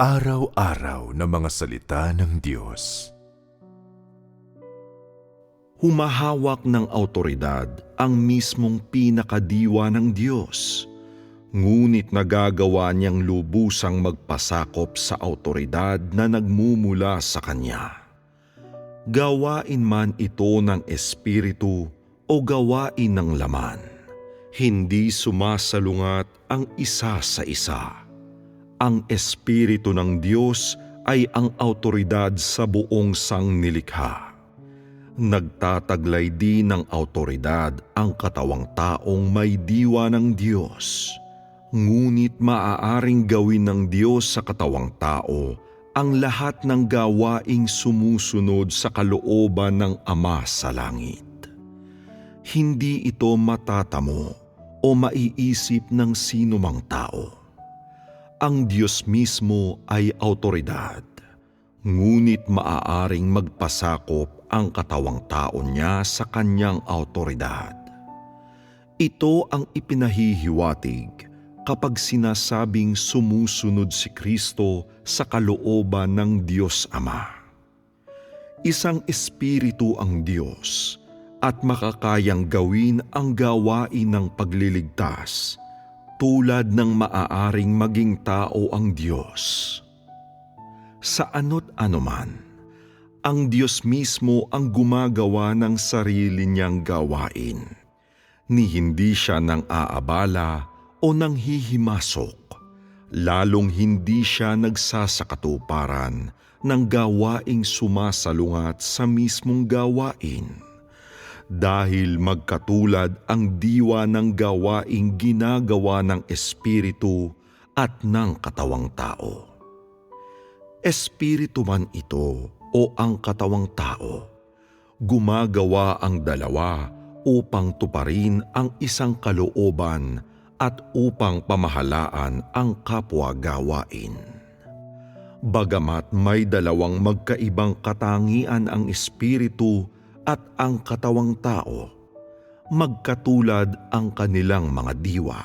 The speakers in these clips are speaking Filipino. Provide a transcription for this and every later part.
Pang-araw-araw na mga salita ng Diyos. humahawak ng autoridad ang mismong pinakadiwa ng Diyos. Ngunit nagagawa niyang lubusang magpasakop sa autoridad na nagmumula sa Kanya. Gawain man ito ng Espiritu o gawain ng laman, hindi sumasalungat ang isa sa isa. Ang Espiritu ng Diyos ay ang autoridad sa buong sangnilikha nagtataglay din ng autoridad ang katawang taong may diwa ng Diyos. Ngunit maaaring gawin ng Diyos sa katawang tao ang lahat ng gawaing sumusunod sa kalooban ng Ama sa langit. Hindi ito matatamo o maiisip ng sinumang tao. Ang Diyos mismo ay autoridad, ngunit maaaring magpasakop ang katawang tao niya sa kanyang autoridad. Ito ang ipinahihiwatig kapag sinasabing sumusunod si Kristo sa kalooban ng Diyos Ama. Isang espiritu ang Diyos at makakayang gawin ang gawain ng pagliligtas tulad ng maaaring maging tao ang Diyos. Sa ano't anuman, ang Diyos mismo ang gumagawa ng sarili niyang gawain. Ni hindi siya nang aabala o nang hihimasok, lalong hindi siya nagsasakatuparan ng gawaing sumasalungat sa mismong gawain. Dahil magkatulad ang diwa ng gawaing ginagawa ng Espiritu at ng katawang tao. Espiritu man ito o ang katawang tao. Gumagawa ang dalawa upang tuparin ang isang kalooban at upang pamahalaan ang kapwa gawain. Bagamat may dalawang magkaibang katangian ang espiritu at ang katawang tao, magkatulad ang kanilang mga diwa.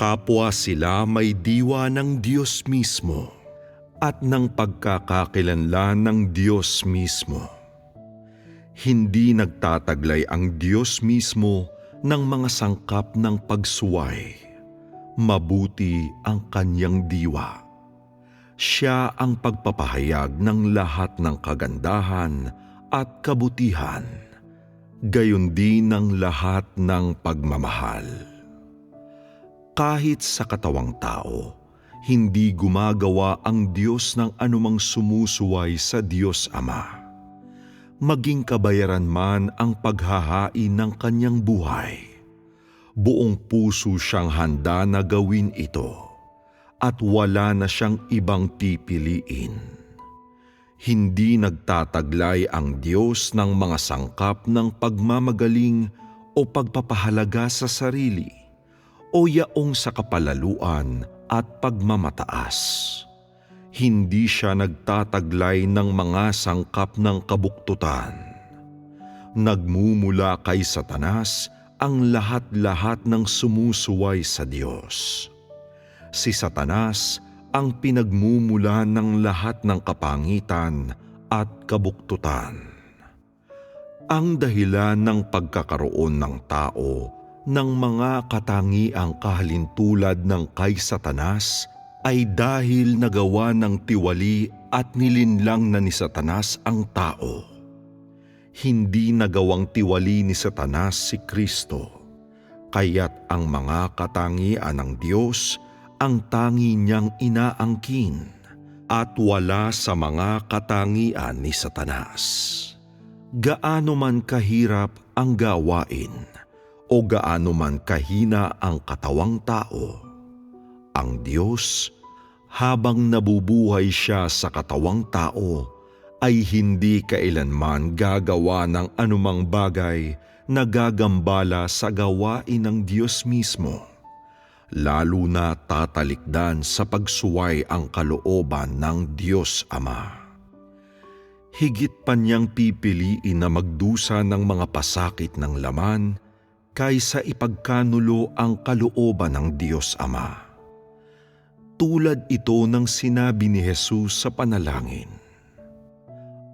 Kapwa sila may diwa ng Diyos mismo at ng pagkakakilanlan ng Diyos mismo. Hindi nagtataglay ang Diyos mismo ng mga sangkap ng pagsuway. Mabuti ang kanyang diwa. Siya ang pagpapahayag ng lahat ng kagandahan at kabutihan, gayon din ng lahat ng pagmamahal. Kahit sa katawang tao, hindi gumagawa ang Diyos ng anumang sumusuway sa Diyos Ama. Maging kabayaran man ang paghahain ng kanyang buhay, buong puso siyang handa na gawin ito at wala na siyang ibang pipiliin. Hindi nagtataglay ang Diyos ng mga sangkap ng pagmamagaling o pagpapahalaga sa sarili o yaong sa kapalaluan at pagmamataas. Hindi siya nagtataglay ng mga sangkap ng kabuktutan. Nagmumula kay Satanas ang lahat-lahat ng sumusuway sa Diyos. Si Satanas ang pinagmumula ng lahat ng kapangitan at kabuktutan. Ang dahilan ng pagkakaroon ng tao ng mga katangiang kahalintulad ng kay Satanas ay dahil nagawa ng tiwali at nilinlang na ni Satanas ang tao. Hindi nagawang tiwali ni Satanas si Kristo, kaya't ang mga katangian ng Diyos ang tangi niyang inaangkin at wala sa mga katangian ni Satanas. Gaano man kahirap ang gawain, o gaano man kahina ang katawang tao, ang Diyos, habang nabubuhay siya sa katawang tao, ay hindi kailanman gagawa ng anumang bagay na gagambala sa gawain ng Diyos mismo, lalo na tatalikdan sa pagsuway ang kalooban ng Diyos Ama. Higit pa niyang pipiliin na magdusa ng mga pasakit ng laman kaysa ipagkanulo ang kalooban ng Diyos Ama. Tulad ito ng sinabi ni Jesus sa panalangin.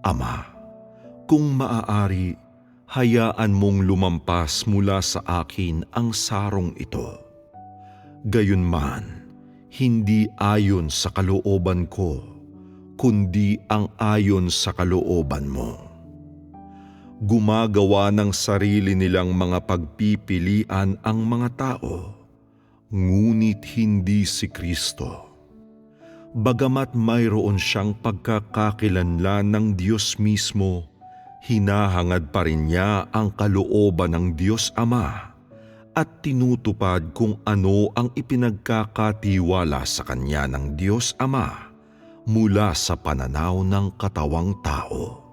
Ama, kung maaari, hayaan mong lumampas mula sa akin ang sarong ito. Gayunman, hindi ayon sa kalooban ko, kundi ang ayon sa kalooban mo. Gumagawa ng sarili nilang mga pagpipilian ang mga tao, ngunit hindi si Kristo. Bagamat mayroon siyang pagkakakilanlan ng Diyos mismo, hinahangad pa rin niya ang kalooban ng Diyos Ama at tinutupad kung ano ang ipinagkakatiwala sa Kanya ng Diyos Ama mula sa pananaw ng katawang tao.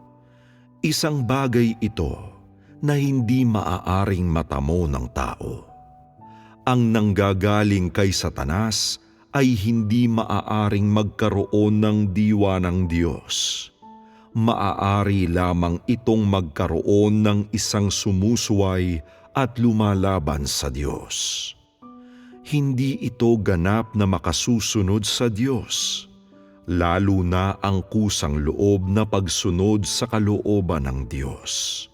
Isang bagay ito na hindi maaaring matamo ng tao. Ang nanggagaling kay Satanas ay hindi maaaring magkaroon ng diwa ng Diyos. Maaari lamang itong magkaroon ng isang sumusuway at lumalaban sa Diyos. Hindi ito ganap na makasusunod sa Diyos, lalo na ang kusang loob na pagsunod sa kalooban ng Diyos.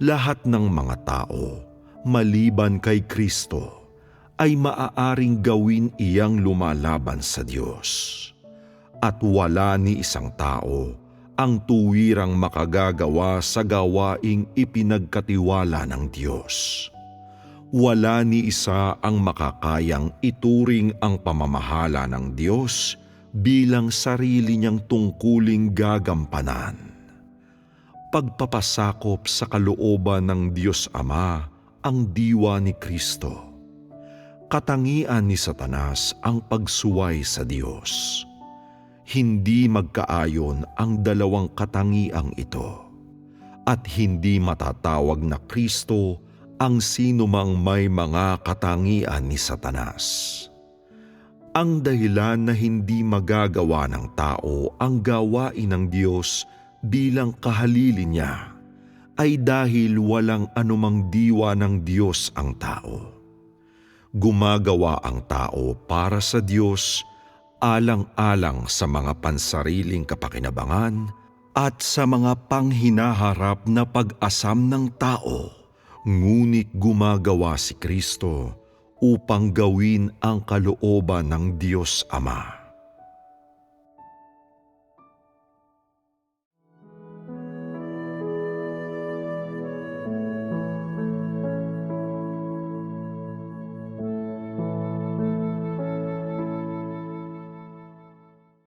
Lahat ng mga tao, maliban kay Kristo, ay maaaring gawin iyang lumalaban sa Diyos. At wala ni isang tao ang tuwirang makagagawa sa gawaing ipinagkatiwala ng Diyos. Wala ni isa ang makakayang ituring ang pamamahala ng Diyos bilang sarili niyang tungkuling gagampanan. Pagpapasakop sa kalooban ng Diyos Ama ang diwa ni Kristo katangian ni Satanas ang pagsuway sa Diyos. Hindi magkaayon ang dalawang katangiang ito at hindi matatawag na Kristo ang sinumang may mga katangian ni Satanas. Ang dahilan na hindi magagawa ng tao ang gawain ng Diyos bilang kahalili niya ay dahil walang anumang diwa ng Diyos ang tao gumagawa ang tao para sa Diyos alang-alang sa mga pansariling kapakinabangan at sa mga panghinaharap na pag-asam ng tao. Ngunit gumagawa si Kristo upang gawin ang kalooban ng Diyos Ama.